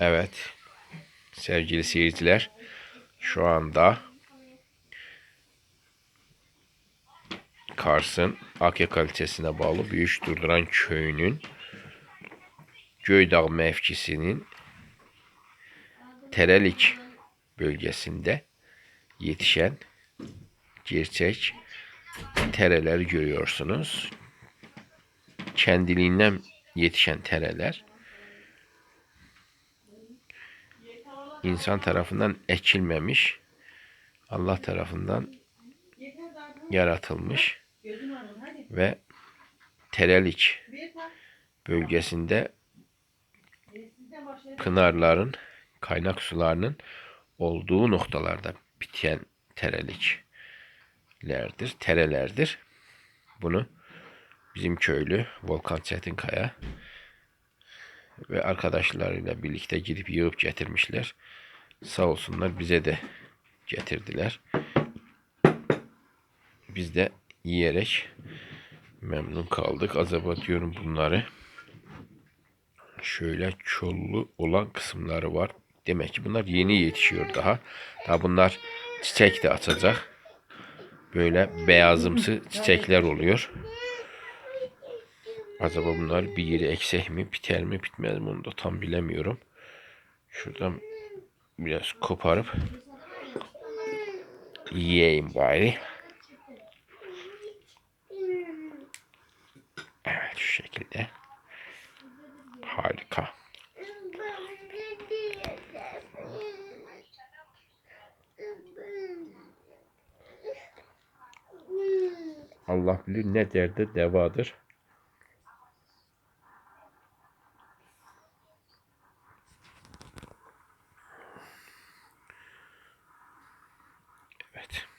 Evet. Sevgili seyirciler. Şu anda Kars'ın Akyaka ilçesine bağlı Büyük Durduran köyünün Göydağ mevkisinin Terelik bölgesinde yetişen gerçek tereler görüyorsunuz. Kendiliğinden yetişen tereler insan tarafından ekilmemiş, Allah tarafından yaratılmış ve Terelik bölgesinde pınarların, kaynak sularının olduğu noktalarda biten tereliklerdir, terelerdir. Bunu bizim köylü Volkan Çetinkaya ve arkadaşlarıyla birlikte gidip yığıp getirmişler. Sağ olsunlar bize de getirdiler. Biz de yiyerek memnun kaldık. Acaba diyorum bunları şöyle çollu olan kısımları var. Demek ki bunlar yeni yetişiyor daha. Daha bunlar çiçek de açacak. Böyle beyazımsı çiçekler oluyor. Acaba bunlar bir yeri eksik mi, biter mi, bitmez mi onu da tam bilemiyorum. Şuradan biraz koparıp yiyeyim bari. Evet şu şekilde. Harika. Allah bilir ne derde devadır. Evet.